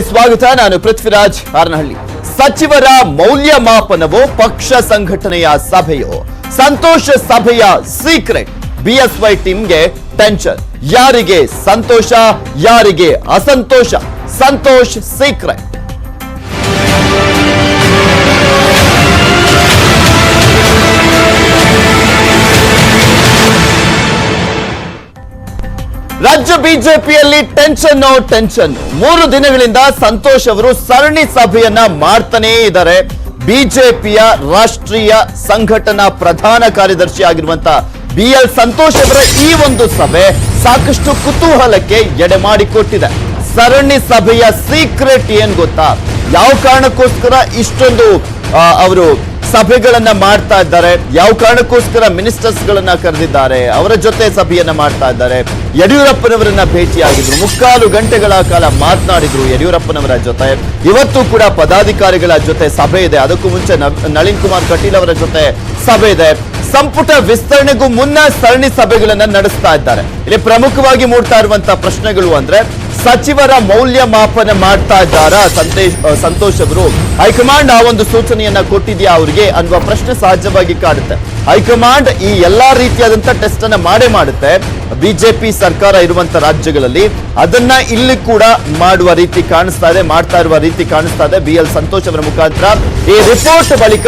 ಸ್ವಾಗತ. ನಾನು ಪೃಥ್ವಿರಾಜ್ ಹಾರನಹಳ್ಳಿ ಸಚಿವರ ಮೌಲ್ಯಮಾಪನವೋ ಪಕ್ಷ ಸಂಘಟನೆಯ ಸಭೆಯೋ? ಸಂತೋಷ ಸಭೆಯ ಸೀಕ್ರೆಟ್. ಬಿಎಸ್ವೈ ಟೀಮ್ಗೆ ಟೆನ್ಷನ್. ಯಾರಿಗೆ ಸಂತೋಷ, ಯಾರಿಗೆ ಅಸಂತೋಷ? ಸಂತೋಷ್ ಸೀಕ್ರೆಟ್. ಬಿಜೆಪಿಯಲ್ಲಿ ಟೆನ್ಷನ್ ಟೆನ್ಷನ್ ಮೂರು ದಿನಗಳಿಂದ ಸಂತೋಷ್ ಅವರು ಸರಣಿ ಸಭೆಯನ್ನ ಮಾಡ್ತಾನೇ ಇದ್ದಾರೆ. ಬಿಜೆಪಿಯ ರಾಷ್ಟ್ರೀಯ ಸಂಘಟನಾ ಪ್ರಧಾನ ಕಾರ್ಯದರ್ಶಿ ಆಗಿರುವಂತ ಬಿ ಎಲ್ ಸಂತೋಷ್ ಅವರ ಈ ಒಂದು ಸಭೆ ಸಾಕಷ್ಟು ಕುತೂಹಲಕ್ಕೆ ಎಡೆ ಮಾಡಿಕೊಟ್ಟಿದೆ. ಸರಣಿ ಸಭೆಯ ಸೀಕ್ರೆಟ್ ಏನ್ ಗೊತ್ತಾ? ಯಾವ ಕಾರಣಕ್ಕೋಸ್ಕರ ಇಷ್ಟೊಂದು ಅವರು ಸಭೆಗಳನ್ನ ಮಾಡ್ತಾ ಇದ್ದಾರೆ. ಯಾವ ಕಾರಣಕ್ಕೋಸ್ಕರ ಮಿನಿಸ್ಟರ್ಸ್ ಗಳನ್ನ ಕರೆದಿದ್ದಾರೆ? ಅವರ ಜೊತೆ ಸಭೆಯನ್ನ ಮಾಡ್ತಾ ಇದ್ದಾರೆ. ಯಡಿಯೂರಪ್ಪನವರನ್ನ ಭೇಟಿಯಾಗಿದ್ರು. ಮುಕ್ಕಾಲು ಗಂಟೆಗಳ ಕಾಲ ಮಾತನಾಡಿದ್ರು ಯಡಿಯೂರಪ್ಪನವರ ಜೊತೆ. ಇವತ್ತು ಕೂಡ ಪದಾಧಿಕಾರಿಗಳ ಜೊತೆ ಸಭೆ ಇದೆ. ಅದಕ್ಕೂ ಮುಂಚೆ ನಳಿನ್ ಕುಮಾರ್ ಕಟೀಲ್ ಅವರ ಜೊತೆ ಸಭೆ ಇದೆ. ಸಂಪುಟ ವಿಸ್ತರಣೆಗೂ ಮುನ್ನ ಸರಣಿ ಸಭೆಗಳನ್ನ ನಡೆಸ್ತಾ ಇದ್ದಾರೆ. ಇಲ್ಲಿ ಪ್ರಮುಖವಾಗಿ ಮೂಡ್ತಾ ಇರುವಂತಹ ಪ್ರಶ್ನೆಗಳು ಅಂದ್ರೆ ಸಚಿವರ ಮೌಲ್ಯಮಾಪನ ಮಾಡ್ತಾ ಇದ್ದಾರಾ ಸಂತೇಶ್ ಸಂತೋಷ್ ಅವರು? ಹೈಕಮಾಂಡ್ ಆ ಒಂದು ಸೂಚನೆಯನ್ನ ಕೊಟ್ಟಿದೆಯಾ ಅವ್ರಿಗೆ ಅನ್ನುವ ಪ್ರಶ್ನೆ ಸಹಜವಾಗಿ ಕಾಡುತ್ತೆ. ಹೈಕಮಾಂಡ್ ಈ ಎಲ್ಲಾ ರೀತಿಯಾದಂತ ಟೆಸ್ಟ್ ಅನ್ನ ಮಾಡೇ ಮಾಡುತ್ತೆ. ಬಿಜೆಪಿ ಸರ್ಕಾರ ಇರುವಂತ ರಾಜ್ಯಗಳಲ್ಲಿ ಅದನ್ನ ಇಲ್ಲಿ ಕೂಡ ಮಾಡುವ ರೀತಿ ಕಾಣಿಸ್ತಾ ಇದೆ, ಮಾಡ್ತಾ ಇರುವ ರೀತಿ ಕಾಣಿಸ್ತಾ ಇದೆ ಬಿ ಎಲ್ ಸಂತೋಷ್ ಅವರ ಮುಖಾಂತರ. ಈ ರಿಪೋರ್ಟ್ ಬಳಿಕ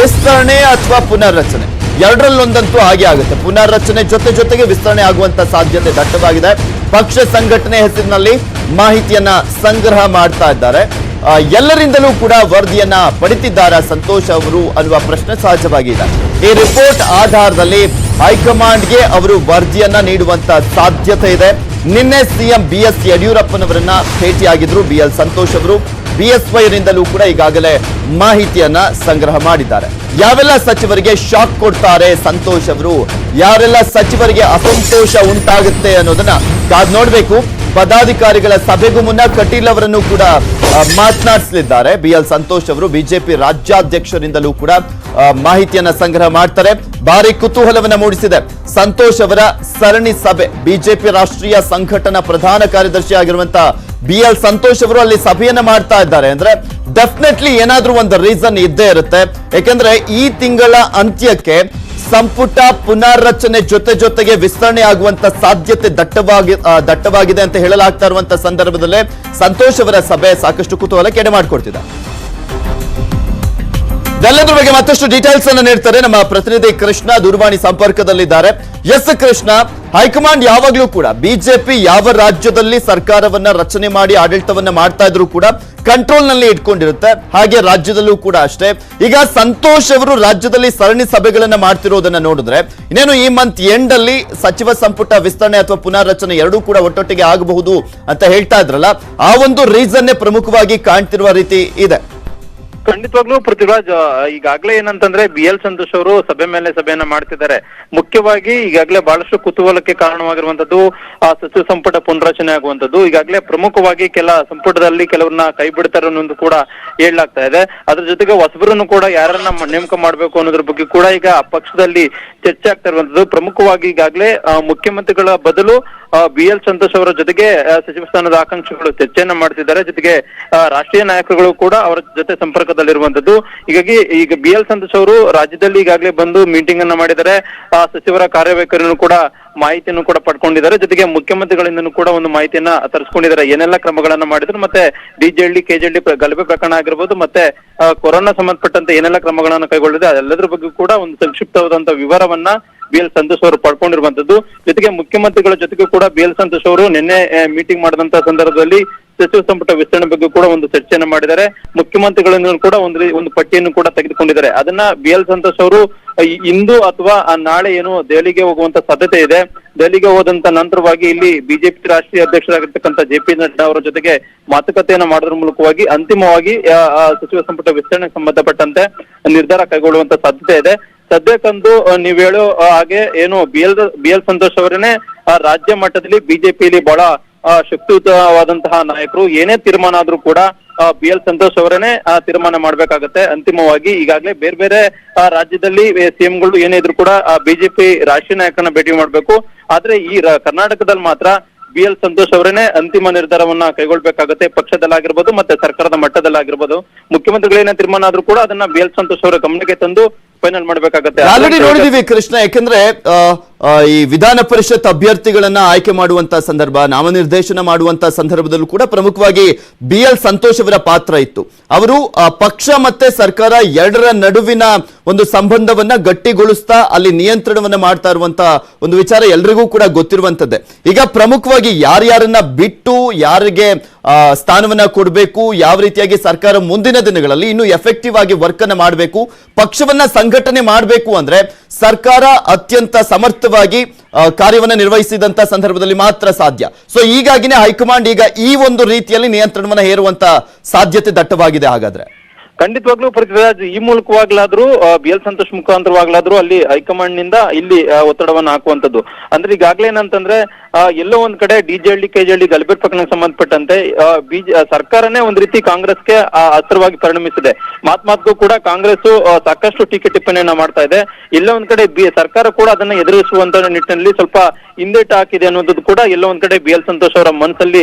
ವಿಸ್ತರಣೆ ಅಥವಾ ಪುನರ್ರಚನೆ. ಎರಡರಲ್ಲೊಂದಂತೂ ಹಾಗೆ ಆಗುತ್ತೆ. ಪುನರ್ರಚನೆ ಜೊತೆ ಜೊತೆಗೆ ವಿಸ್ತರಣೆ ಆಗುವಂತ ಸಾಧ್ಯತೆ ದಟ್ಟವಾಗಿದೆ. ಪಕ್ಷ ಸಂಘಟನೆ ಹೆಸರಿನಲ್ಲಿ ಮಾಹಿತಿಯನ್ನ ಸಂಗ್ರಹ ಮಾಡ್ತಾ ಇದ್ದಾರೆ. ಎಲ್ಲರಿಂದಲೂ ಕೂಡ ವರದಿಯನ್ನ ಪಡಿತಿದ್ದಾರಾ ಸಂತೋಷ್ ಅವರು ಅನ್ನುವ ಪ್ರಶ್ನೆ ಸಹಜವಾಗಿದೆ ಈ ರಿಪೋರ್ಟ್ ಆಧಾರದಲ್ಲಿ ಹೈಕಮಾಂಡ್ಗೆ ಅವರು ವರದಿಯನ್ನ ನೀಡುವಂತ ಸಾಧ್ಯತೆ ಇದೆ. ನಿನ್ನೆ ಸಿಎಂ ಬಿ ಎಸ್ ಯಡಿಯೂರಪ್ಪನವರನ್ನ ಭೇಟಿಯಾಗಿದ್ರು ಬಿ ಎಲ್ ಸಂತೋಷ್ ಅವರು. ಬಿಎಸ್ವೈರಿಂದಲೂ ಕೂಡ ಈಗಾಗಲೇ ಮಾಹಿತಿಯನ್ನ ಸಂಗ್ರಹ ಮಾಡಿದ್ದಾರೆ. ಯಾವೆಲ್ಲ ಸಚಿವರಿಗೆ ಶಾಕ್ ಕೊಡ್ತಾರೆ ಸಂತೋಷ್ ಅವರು, ಯಾರೆಲ್ಲ ಸಚಿವರಿಗೆ ಅಸಂತೋಷ ಉಂಟಾಗುತ್ತೆ ಅನ್ನೋದನ್ನ ಕಾದ್ ನೋಡ್ಬೇಕು. ಪದಾಧಿಕಾರಿಗಳ ಸಭೆಗೂ ಮುನ್ನ ಕಟೀಲ್ ಅವರನ್ನು ಕೂಡ ಮಾತನಾಡಿಸಲಿದ್ದಾರೆ. ಬಿ ಎಲ್ ಸಂತೋಷ್ ಅವರು ಬಿಜೆಪಿ ರಾಜ್ಯಾಧ್ಯಕ್ಷರಿಂದಲೂ ಕೂಡ ಮಾಹಿತಿಯನ್ನ ಸಂಗ್ರಹ ಮಾಡ್ತಾರೆ. ಭಾರಿ ಕುತೂಹಲವನ್ನ ಮೂಡಿಸಿದೆ. ಸಂತೋಷ್ ಅವರ ಸರಣಿ ಸಭೆ, ಬಿಜೆಪಿ ರಾಷ್ಟ್ರೀಯ ಸಂಘಟನಾ ಪ್ರಧಾನ ಕಾರ್ಯದರ್ಶಿ ಆಗಿರುವಂತ ಬಿ ಎಲ್ ಸಂತೋಷ್ ಅವರು ಅಲ್ಲಿ ಸಭೆಯನ್ನ ಮಾಡ್ತಾ ಇದ್ದಾರೆ. ಅಂದ್ರೆ ಡೆಫಿನೆಟ್ಲಿ ಏನಾದ್ರೂ ಒಂದು ರೀಸನ್ ಇದ್ದೇ ಇರುತ್ತೆ. ಯಾಕಂದ್ರೆ ಈ ತಿಂಗಳ ಅಂತ್ಯಕ್ಕೆ ಸಂಪುಟ ಪುನರ್ರಚನೆ ಜೊತೆ ಜೊತೆಗೆ ವಿಸ್ತರಣೆ ಆಗುವಂತ ಸಾಧ್ಯತೆ ದಟ್ಟವಾಗಿ ದಟ್ಟವಾಗಿದೆ ಅಂತ ಹೇಳಲಾಗ್ತಾ ಇರುವಂತ ಸಂದರ್ಭದಲ್ಲೇ ಸಂತೋಷ್ ಅವರ ಸಭೆ ಸಾಕಷ್ಟು ಕುತೂಹಲ ಕೆಡೆ ಮಾಡಿಕೊಡ್ತಿದೆ ಇದೆಲ್ಲದ್ರ ಬಗ್ಗೆ ಮತ್ತಷ್ಟು ಡೀಟೇಲ್ಸ್ ಅನ್ನು ನೀಡ್ತಾರೆ ನಮ್ಮ ಪ್ರತಿನಿಧಿ ಕೃಷ್ಣ ದೂರವಾಣಿ ಸಂಪರ್ಕದಲ್ಲಿದ್ದಾರೆ. ಎಸ್ ಕೃಷ್ಣ, ಹೈಕಮಾಂಡ್ ಯಾವಾಗ್ಲೂ ಕೂಡ ಬಿಜೆಪಿ ಯಾವ ರಾಜ್ಯದಲ್ಲಿ ಸರ್ಕಾರವನ್ನ ರಚನೆ ಮಾಡಿ ಆಡಳಿತವನ್ನ ಮಾಡ್ತಾ ಇದ್ರು ಕೂಡ ಕಂಟ್ರೋಲ್ನಲ್ಲಿ ಇಟ್ಕೊಂಡಿರುತ್ತೆ. ಹಾಗೆ ರಾಜ್ಯದಲ್ಲೂ ಕೂಡ ಅಷ್ಟೇ. ಈಗ ಸಂತೋಷ್ ಅವರು ರಾಜ್ಯದಲ್ಲಿ ಸರಣಿ ಸಭೆಗಳನ್ನ ಮಾಡ್ತಿರೋದನ್ನ ನೋಡಿದ್ರೆ, ಇನ್ನೇನು ಈ ಮಂತ್ ಎಂಡ್ ಅಲ್ಲಿ ಸಚಿವ ಸಂಪುಟ ವಿಸ್ತರಣೆ ಅಥವಾ ಪುನರ್ರಚನೆ ಎರಡೂ ಕೂಡ ಒಟ್ಟೊಟ್ಟಿಗೆ ಆಗಬಹುದು ಅಂತ ಹೇಳ್ತಾ ಇದ್ರಲ್ಲ, ಆ ಒಂದು ರೀಸನ್ನೇ ಪ್ರಮುಖವಾಗಿ ಕಾಣ್ತಿರುವ ರೀತಿ ಇದೆ. ಖಂಡಿತವಾಗ್ಲೂ ಪೃಥ್ವಿರಾಜ್ ಈಗಾಗಲೇ ಏನಂತಂದ್ರೆ ಬಿ ಎಲ್ ಸಂತೋಷ್ ಅವರು ಸಭೆ ಮೇಲೆ ಸಭೆಯನ್ನ ಮಾಡ್ತಿದ್ದಾರೆ. ಮುಖ್ಯವಾಗಿ ಈಗಾಗಲೇ ಬಹಳಷ್ಟು ಕುತೂಹಲಕ್ಕೆ ಕಾರಣವಾಗಿರುವಂತದ್ದು ಆ ಸಚಿವ ಸಂಪುಟ ಪುನರಚನೆ ಆಗುವಂತದ್ದು ಈಗಾಗಲೇ ಪ್ರಮುಖವಾಗಿ ಕೆಲ ಸಂಪುಟದಲ್ಲಿ ಕೆಲವರನ್ನ ಕೈ ಬಿಡ್ತಾರೆ ಅನ್ನೋದು ಕೂಡ ಹೇಳಲಾಗ್ತಾ ಇದೆ. ಅದ್ರ ಜೊತೆಗೆ ಹೊಸಬರನ್ನು ಕೂಡ ಯಾರನ್ನ ನೇಮಕ ಮಾಡ್ಬೇಕು ಅನ್ನೋದ್ರ ಬಗ್ಗೆ ಕೂಡ ಈಗ ಆ ಪಕ್ಷದಲ್ಲಿ ಚರ್ಚೆ ಆಗ್ತಾ ಇರುವಂತದ್ದು ಪ್ರಮುಖವಾಗಿ ಈಗಾಗಲೇ ಮುಖ್ಯಮಂತ್ರಿಗಳ ಬದಲು ಬಿ ಎಲ್ ಸಂತೋಷ್ ಅವರ ಜೊತೆಗೆ ಸಚಿವ ಸ್ಥಾನದ ಆಕಾಂಕ್ಷಿಗಳು ಚರ್ಚೆಯನ್ನ ಮಾಡ್ತಿದ್ದಾರೆ. ಜೊತೆಗೆ ರಾಷ್ಟ್ರೀಯ ನಾಯಕರುಗಳು ಕೂಡ ಅವರ ಜೊತೆ ಸಂಪರ್ಕದಲ್ಲಿರುವಂತದ್ದು ಹೀಗಾಗಿ ಈಗ ಬಿ ಎಲ್ ಸಂತೋಷ್ ಅವರು ರಾಜ್ಯದಲ್ಲಿ ಈಗಾಗಲೇ ಬಂದು ಮೀಟಿಂಗ್ ಅನ್ನ ಮಾಡಿದ್ದಾರೆ. ಆ, ಸಚಿವರ ಕಾರ್ಯವೈಖರಿಯನ್ನು ಕೂಡ ಮಾಹಿತಿಯನ್ನು ಕೂಡ ಪಡ್ಕೊಂಡಿದ್ದಾರೆ. ಜೊತೆಗೆ ಮುಖ್ಯಮಂತ್ರಿಗಳಿಂದನೂ ಕೂಡ ಒಂದು ಮಾಹಿತಿಯನ್ನ ತರಿಸ್ಕೊಂಡಿದ್ದಾರೆ. ಏನೆಲ್ಲ ಕ್ರಮಗಳನ್ನ ಮಾಡಿದ್ರು. ಮತ್ತೆ ಡಿಜೆಡಿ ಕೆಜೆಡಿ ಗಲಭೆ ಪ್ರಕರಣ ಆಗಿರ್ಬೋದು ಮತ್ತೆ ಕೊರೋನಾ ಸಂಬಂಧಪಟ್ಟಂತೆ ಏನೆಲ್ಲ ಕ್ರಮಗಳನ್ನು ಕೈಗೊಳ್ಳಿದೆ ಅದೆಲ್ಲದ್ರ ಬಗ್ಗೆ ಕೂಡ ಒಂದು ಸಂಕ್ಷಿಪ್ತವಾದಂತ ವಿವರವನ್ನ ಎಲ್ ಸಂತೋಷ್ ಅವರು ಪಡ್ಕೊಂಡಿರುವಂತದ್ದು. ಜೊತೆಗೆ ಮುಖ್ಯಮಂತ್ರಿಗಳ ಜೊತೆಗೂ ಕೂಡ ಬಿ ಎಲ್ ಸಂತೋಷ್ ಅವರು ನಿನ್ನೆ ಮೀಟಿಂಗ್ ಮಾಡಿದಂತ ಸಂದರ್ಭದಲ್ಲಿ ಸಚಿವ ಸಂಪುಟ ವಿಸ್ತರಣೆ ಬಗ್ಗೆ ಕೂಡ ಒಂದು ಚರ್ಚೆಯನ್ನು ಮಾಡಿದ್ದಾರೆ. ಮುಖ್ಯಮಂತ್ರಿಗಳನ್ನು ಕೂಡ ಒಂದು ಒಂದು ಪಟ್ಟಿಯನ್ನು ಕೂಡ ತೆಗೆದುಕೊಂಡಿದ್ದಾರೆ. ಅದನ್ನ ಬಿ ಎಲ್ ಸಂತೋಷ್ ಅವರು ಇಂದು ಅಥವಾ ನಾಳೆ ಏನು ದೆಹಲಿಗೆ ಹೋಗುವಂತ ಸಾಧ್ಯತೆ ಇದೆ. ದೆಹಲಿಗೆ ಹೋದಂತ ನಂತರವಾಗಿ ಇಲ್ಲಿ ಬಿಜೆಪಿ ರಾಷ್ಟ್ರೀಯ ಅಧ್ಯಕ್ಷರಾಗಿರ್ತಕ್ಕಂಥ ಜೆ ಪಿ ನಡ್ಡಾ ಅವರ ಜೊತೆಗೆ ಮಾತುಕತೆಯನ್ನ ಮಾಡೋದ್ರ ಮೂಲಕವಾಗಿ ಅಂತಿಮವಾಗಿ ಸಚಿವ ಸಂಪುಟ ವಿಸ್ತರಣೆಗೆ ಸಂಬಂಧಪಟ್ಟಂತೆ ನಿರ್ಧಾರ ಕೈಗೊಳ್ಳುವಂತ ಸಾಧ್ಯತೆ ಇದೆ. ಸದ್ಯಕ್ಕಂತೂ ಆ, ನೀವ್ ಹೇಳೋ ಹಾಗೆ ಏನು B L B L Santosh ಆ, ರಾಜ್ಯ ಮಟ್ಟದಲ್ಲಿ ಬಿಜೆಪಿಲಿ ಬಹಳ ಶಕ್ತಿಯುತವಾದಂತಹ ನಾಯಕರು. ಏನೇ ತೀರ್ಮಾನ ಆದ್ರೂ ಕೂಡ ಬಿ ಎಲ್ ಸಂತೋಷ್ ಆ, ತೀರ್ಮಾನ ಮಾಡ್ಬೇಕಾಗತ್ತೆ. ಅಂತಿಮವಾಗಿ ಈಗಾಗಲೇ ಬೇರೆ ಬೇರೆ ರಾಜ್ಯದಲ್ಲಿ ಸಿಎಂಗಳು ಏನೇ ಇದ್ರು ಕೂಡ ಬಿಜೆಪಿ ರಾಷ್ಟ್ರೀಯ ನಾಯಕರನ್ನ ಭೇಟಿ ಮಾಡ್ಬೇಕು. ಆದ್ರೆ ಈ ಕರ್ನಾಟಕದಲ್ಲಿ ಮಾತ್ರ ಬಿ ಎಲ್ ಸಂತೋಷ್ ಅವರೇನೆ ಅಂತಿಮ ನಿರ್ಧಾರವನ್ನ ಕೈಗೊಳ್ಬೇಕಾಗತ್ತೆ. ಪಕ್ಷದಲ್ಲಾಗಿರ್ಬೋದು ಮತ್ತೆ ಸರ್ಕಾರದ ಮಟ್ಟದಲ್ಲಾಗಿರ್ಬೋದು. ಮುಖ್ಯಮಂತ್ರಿಗಳೇನೇ ತೀರ್ಮಾನ ಆದ್ರೂ ಕೂಡ ಅದನ್ನ ಬಿ ಎಲ್ ಸಂತೋಷ್ ಅವರ ಗಮನಕ್ಕೆ ತಂದು ಫೈನಲ್ ಮಾಡ್ಬೇಕಾಗತ್ತೆ. ಆಲ್ರೆಡಿ ನೋಡಿದೀವಿ ಕೃಷ್ಣ ಯಾಕಂದ್ರೆ ಈ ವಿಧಾನ ಪರಿಷತ್ ಅಭ್ಯರ್ಥಿಗಳನ್ನ ಆಯ್ಕೆ ಮಾಡುವಂತ ಸಂದರ್ಭ, ನಾಮನಿರ್ದೇಶನ ಮಾಡುವಂತ ಸಂದರ್ಭದಲ್ಲೂ ಕೂಡ ಪ್ರಮುಖವಾಗಿ ಬಿ ಎಲ್ ಸಂತೋಷ್ ಅವರ ಪಾತ್ರ ಇತ್ತು. ಅವರು ಪಕ್ಷ ಮತ್ತೆ ಸರ್ಕಾರ ಎರಡರ ನಡುವಿನ ಒಂದು ಸಂಬಂಧವನ್ನ ಗಟ್ಟಿಗೊಳಿಸ್ತಾ ಅಲ್ಲಿ ನಿಯಂತ್ರಣವನ್ನ ಮಾಡ್ತಾ ಇರುವಂತಹ ಒಂದು ವಿಚಾರ ಎಲ್ರಿಗೂ ಕೂಡ ಗೊತ್ತಿರುವಂತದ್ದೇ. ಈಗ ಪ್ರಮುಖವಾಗಿ ಯಾರ್ಯಾರನ್ನ ಬಿಟ್ಟು ಯಾರಿಗೆ ಸ್ಥಾನವನ್ನ ಕೊಡಬೇಕು, ಯಾವ ರೀತಿಯಾಗಿ ಸರ್ಕಾರ ಮುಂದಿನ ದಿನಗಳಲ್ಲಿ ಇನ್ನು ಎಫೆಕ್ಟಿವ್ ಆಗಿ ವರ್ಕ್ ಅನ್ನ ಮಾಡಬೇಕು, ಪಕ್ಷವನ್ನ ಸಂಘಟನೆ ಮಾಡಬೇಕು ಅಂದ್ರೆ ಸರ್ಕಾರ ಅತ್ಯಂತ ಸಮರ್ಥವಾಗಿ ಆ, ಕಾರ್ಯವನ್ನ ನಿರ್ವಹಿಸಿದಂತ ಸಂದರ್ಭದಲ್ಲಿ ಮಾತ್ರ ಸಾಧ್ಯ. ಸೊ ಹೀಗಾಗಿನೇ ಹೈಕಮಾಂಡ್ ಈಗ ಈ ಒಂದು ರೀತಿಯಲ್ಲಿ ನಿಯಂತ್ರಣವನ್ನ ಹೇರುವಂತ ಸಾಧ್ಯತೆ ದಟ್ಟವಾಗಿದೆ ಹಾಗಾದ್ರೆ. ಖಂಡಿತವಾಗ್ಲೂ ಪೃಥ್ವಿರಾಜ್ ಈ ಮೂಲಕವಾಗ್ಲಾದ್ರೂ ಬಿ ಎಲ್ ಸಂತೋಷ್ ಮುಖಾಂತರವಾಗ್ಲಾದ್ರೂ ಅಲ್ಲಿ ಹೈಕಮಾಂಡ್ನಿಂದ ಇಲ್ಲಿ ಒತ್ತಡವನ್ನು ಹಾಕುವಂತದ್ದು ಅಂದ್ರೆ ಈಗಾಗಲೇ ಏನಂತಂದ್ರೆ ಎಲ್ಲೋ ಒಂದ್ ಕಡೆ ಡಿಜೆಹಳ್ಳಿ ಕೆಜೆಹಳ್ಳಿ ಗಲಭೆ ಪ್ರಕರಣಕ್ಕೆ ಸಂಬಂಧಪಟ್ಟಂತೆ ಬಿಜೆ ಸರ್ಕಾರನೇ ಒಂದ್ ರೀತಿ ಕಾಂಗ್ರೆಸ್ಗೆ ಗೆ ಅಸ್ತ್ರವಾಗಿ ಪರಿಣಮಿಸಿದೆ. ಮಾತ್ ಮಾತ್ಗೂ ಕೂಡ ಕಾಂಗ್ರೆಸ್ ಸಾಕಷ್ಟು ಟೀಕೆ ಟಿಪ್ಪಣಿಯನ್ನ ಮಾಡ್ತಾ ಇದೆ. ಎಲ್ಲೋ ಒಂದ್ ಕಡೆ ಸರ್ಕಾರ ಕೂಡ ಅದನ್ನ ಎದುರಿಸುವಂತ ನಿಟ್ಟಿನಲ್ಲಿ ಸ್ವಲ್ಪ ಹಿಂದೇಟ್ ಹಾಕಿದೆ ಅನ್ನೋದು ಕೂಡ ಎಲ್ಲೋ ಒಂದ್ ಕಡೆ ಬಿ ಎಲ್ ಸಂತೋಷ್ ಅವರ ಮನಸ್ಸಲ್ಲಿ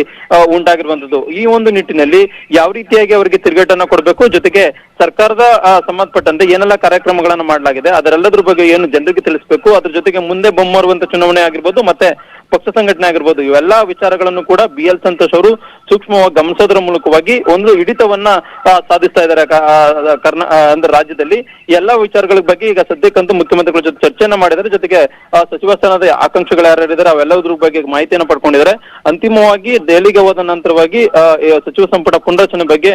ಉಂಟಾಗಿರುವಂತದ್ದು. ಈ ಒಂದು ನಿಟ್ಟಿನಲ್ಲಿ ಯಾವ ರೀತಿಯಾಗಿ ಅವರಿಗೆ ತಿರುಗೇಟನ್ನ ಕೊಡಬೇಕು? ಜೊತೆಗೆ ಸರ್ಕಾರದ ಸಂಬಂಧಪಟ್ಟಂತೆ ಏನೆಲ್ಲ ಕಾರ್ಯಕ್ರಮಗಳನ್ನ ಮಾಡಲಾಗಿದೆ? ಅದರೆಲ್ಲದ್ರ ಬಗ್ಗೆ ಏನು ಜನರಿಗೆ ತಿಳಿಸಬೇಕು? ಅದ್ರ ಜೊತೆಗೆ ಮುಂದೆ ಬೊಮ್ಮರುವಂತ ಚುನಾವಣೆ ಆಗಿರ್ಬೋದು, ಮತ್ತೆ ಪಕ್ಷ ಸಂಘಟನೆ ಆಗಿರ್ಬೋದು ಇವೆಲ್ಲಾ ವಿಚಾರಗಳನ್ನು ಕೂಡ ಬಿ ಎಲ್ ಸಂತೋಷ್ ಅವರು ಸೂಕ್ಷ್ಮವಾಗಿ ಗಮನಿಸೋದ್ರ ಮೂಲಕವಾಗಿ ಒಂದು ಹಿಡಿತವನ್ನ ಸಾಧಿಸ್ತಾ ಇದ್ದಾರೆ. ಕರ್ನಾ ಅಂದ್ರೆ ರಾಜ್ಯದಲ್ಲಿ ಎಲ್ಲಾ ವಿಚಾರಗಳ ಬಗ್ಗೆ ಈಗ ಸದ್ಯಕ್ಕಂತೂ ಮುಖ್ಯಮಂತ್ರಿಗಳ ಜೊತೆ ಚರ್ಚೆಯನ್ನ ಮಾಡಿದ್ದಾರೆ. ಜೊತೆಗೆ ಸಚಿವ ಸ್ಥಾನದ ಆಕಾಂಕ್ಷಿಗಳು ಯಾರ್ಯಾರಿದ್ದಾರೆ ಅವೆಲ್ಲದ್ರ ಬಗ್ಗೆ ಮಾಹಿತಿಯನ್ನು ಪಡ್ಕೊಂಡಿದ್ದಾರೆ. ಅಂತಿಮವಾಗಿ ದೆಹಲಿಗೆ ಹೋದ ನಂತರವಾಗಿ ಸಚಿವ ಸಂಪುಟ ಪುನರಚನೆ ಬಗ್ಗೆ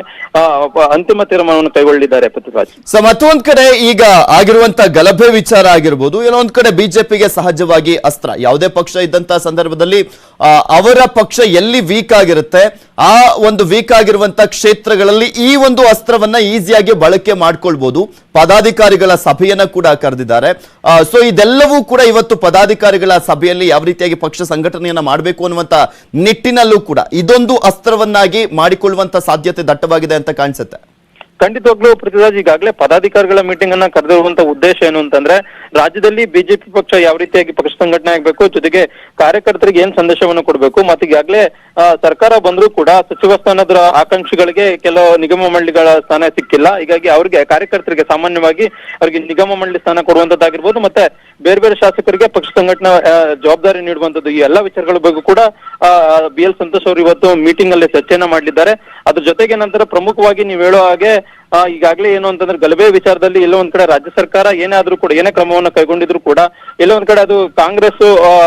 ಅಂತಿಮ ತೀರ್ಮಾನವನ್ನು ಕೈಗೊಳ್ಳಿದ್ದಾರೆ ಪೃಥ್ವಿರಾಜ್. ಸೊ, ಮತ್ತೊಂದ್ ಕಡೆ ಈಗ ಆಗಿರುವಂತ ಗಲಭೆ ವಿಚಾರ ಆಗಿರ್ಬೋದು ಏನೋ ಒಂದ್ ಕಡೆ ಬಿಜೆಪಿಗೆ ಸಹಜವಾಗಿ ಅಸ್ತ್ರ. ಯಾವುದೇ ಪಕ್ಷ ಇದ್ದಂತ ಸಂದರ್ಭದಲ್ಲಿ ಅವರ ಪಕ್ಷ ಎಲ್ಲಿ ವೀಕ್ ಆಗಿರುತ್ತೆ, ಆ ಒಂದು ವೀಕ್ ಆಗಿರುವಂತ ಕ್ಷೇತ್ರಗಳಲ್ಲಿ ಈ ಒಂದು ಅಸ್ತ್ರವನ್ನ ಈಸಿಯಾಗಿ ಬಳಕೆ ಮಾಡ್ಕೊಳ್ಬಹುದು ಪದಾಧಿಕಾರಿಗಳ ಸಭೆಯನ್ನ ಕೂಡ ಕರೆದಿದ್ದಾರೆ. ಸೊ ಇದೆಲ್ಲವೂ ಕೂಡ ಇವತ್ತು ಪದಾಧಿಕಾರಿಗಳ ಸಭೆಯಲ್ಲಿ ಯಾವ ರೀತಿಯಾಗಿ ಪಕ್ಷ ಸಂಘಟನೆಯನ್ನ ಮಾಡಬೇಕು ಅನ್ನುವಂತ ನಿಟ್ಟಿನಲ್ಲೂ ಕೂಡ ಇದೊಂದು ಅಸ್ತ್ರವನ್ನಾಗಿ ಮಾಡಿಕೊಳ್ಳುವಂತ ಸಾಧ್ಯತೆ ದಟ್ಟವಾಗಿದೆ ಅಂತ ಕಾಣಿಸುತ್ತೆ. ಖಂಡಿತವಾಗ್ಲೂ ಪೃಥ್ವಿರಾಜ್ ಈಗಾಗಲೇ ಪದಾಧಿಕಾರಿಗಳ ಮೀಟಿಂಗ್ ಅನ್ನ ಕರೆದಿರುವಂತ ಉದ್ದೇಶ ಏನು ಅಂತಂದ್ರೆ, ರಾಜ್ಯದಲ್ಲಿ ಬಿಜೆಪಿ ಪಕ್ಷ ಯಾವ ರೀತಿಯಾಗಿ ಪಕ್ಷ ಸಂಘಟನೆ ಆಗ್ಬೇಕು, ಜೊತೆಗೆ ಕಾರ್ಯಕರ್ತರಿಗೆ ಏನ್ ಸಂದೇಶವನ್ನು ಕೊಡಬೇಕು ಮತ್ತೆ ಈಗಾಗಲೇ ಸರ್ಕಾರ ಬಂದರೂ ಕೂಡ ಸಚಿವ ಸ್ಥಾನದ ಆಕಾಂಕ್ಷಿಗಳಿಗೆ ಕೆಲವು ನಿಗಮ ಮಂಡಳಿಗಳ ಸ್ಥಾನ ಸಿಕ್ಕಿಲ್ಲ. ಹೀಗಾಗಿ ಅವ್ರಿಗೆ, ಕಾರ್ಯಕರ್ತರಿಗೆ ಸಾಮಾನ್ಯವಾಗಿ ಅವ್ರಿಗೆ ನಿಗಮ ಮಂಡಳಿ ಸ್ಥಾನ ಕೊಡುವಂತದ್ದಾಗಿರ್ಬೋದು, ಮತ್ತೆ ಬೇರೆ ಬೇರೆ ಶಾಸಕರಿಗೆ ಪಕ್ಷ ಸಂಘಟನಾ ಜವಾಬ್ದಾರಿ ನೀಡುವಂತದ್ದು ಈ ಎಲ್ಲಾ ವಿಚಾರಗಳ ಬಗ್ಗೆ ಕೂಡ ಬಿ ಎಲ್ ಸಂತೋಷ್ ಅವರು ಇವತ್ತು ಮೀಟಿಂಗ್ ಅಲ್ಲಿ ಚರ್ಚೆಯನ್ನ ಮಾಡಲಿದ್ದಾರೆ. ಅದ್ರ ಜೊತೆಗೆ ನಂತರ ಪ್ರಮುಖವಾಗಿ ನೀವು ಹೇಳೋ ಹಾಗೆ ಈಗಾಗ್ಲೇ ಏನು ಅಂತಂದ್ರೆ ಗಲಭೆ ವಿಚಾರದಲ್ಲಿ ಎಲ್ಲೋ ಒಂದ್ ಕಡೆ ರಾಜ್ಯ ಸರ್ಕಾರ ಏನೇ ಕೂಡ, ಏನೇ ಕ್ರಮವನ್ನ ಕೈಗೊಂಡಿದ್ರು ಕೂಡ, ಎಲ್ಲೋ ಒಂದ್ ಕಡೆ ಅದು ಕಾಂಗ್ರೆಸ್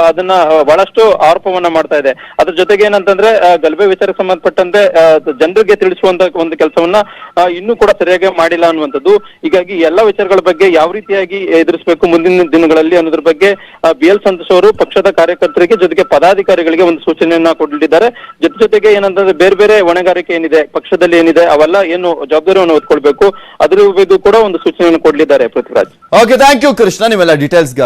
ಅದನ್ನ ಬಹಳಷ್ಟು ಆರೋಪವನ್ನ ಮಾಡ್ತಾ ಇದೆ. ಅದ್ರ ಜೊತೆಗೆ ಏನಂತಂದ್ರೆ ಗಲಭೆ ವಿಚಾರಕ್ಕೆ ಸಂಬಂಧಪಟ್ಟಂತೆ ಜನರಿಗೆ ತಿಳಿಸುವಂತ ಒಂದು ಕೆಲಸವನ್ನ ಇನ್ನೂ ಕೂಡ ಸರಿಯಾಗಿ ಮಾಡಿಲ್ಲ ಅನ್ನುವಂಥದ್ದು. ಹೀಗಾಗಿ ಎಲ್ಲಾ ವಿಚಾರಗಳ ಬಗ್ಗೆ ಯಾವ ರೀತಿಯಾಗಿ ಎದುರಿಸಬೇಕು ಮುಂದಿನ ದಿನಗಳಲ್ಲಿ ಅನ್ನೋದ್ರ ಬಗ್ಗೆ ಬಿ ಎಲ್ ಸಂತೋಷ್ ಅವರು ಪಕ್ಷದ ಕಾರ್ಯಕರ್ತರಿಗೆ ಜೊತೆಗೆ ಪದಾಧಿಕಾರಿಗಳಿಗೆ ಒಂದು ಸೂಚನೆಯನ್ನ ಕೊಟ್ಟಿದ್ದಾರೆ. ಜೊತೆ ಜೊತೆಗೆ ಏನಂತಂದ್ರೆ ಬೇರೆ ಬೇರೆ ಹೊಣೆಗಾರಿಕೆ ಏನಿದೆ, ಪಕ್ಷದಲ್ಲಿ ಏನಿದೆ, ಅವೆಲ್ಲ ಏನು ಜವಾಬ್ದಾರಿಯನ್ನು ಹೊತ್ಕೊಳ್ಬೇಕು ಅದ್ರ ಕೂಡ ಒಂದು ಸೂಚನೆಯನ್ನು ಕೊಡಲಿದ್ದಾರೆ Prithviraj. Okay thank you Krishna ನಿಮ್ಮೆಲ್ಲ ಡೀಟೇಲ್ಸ್ಗಾಗಿ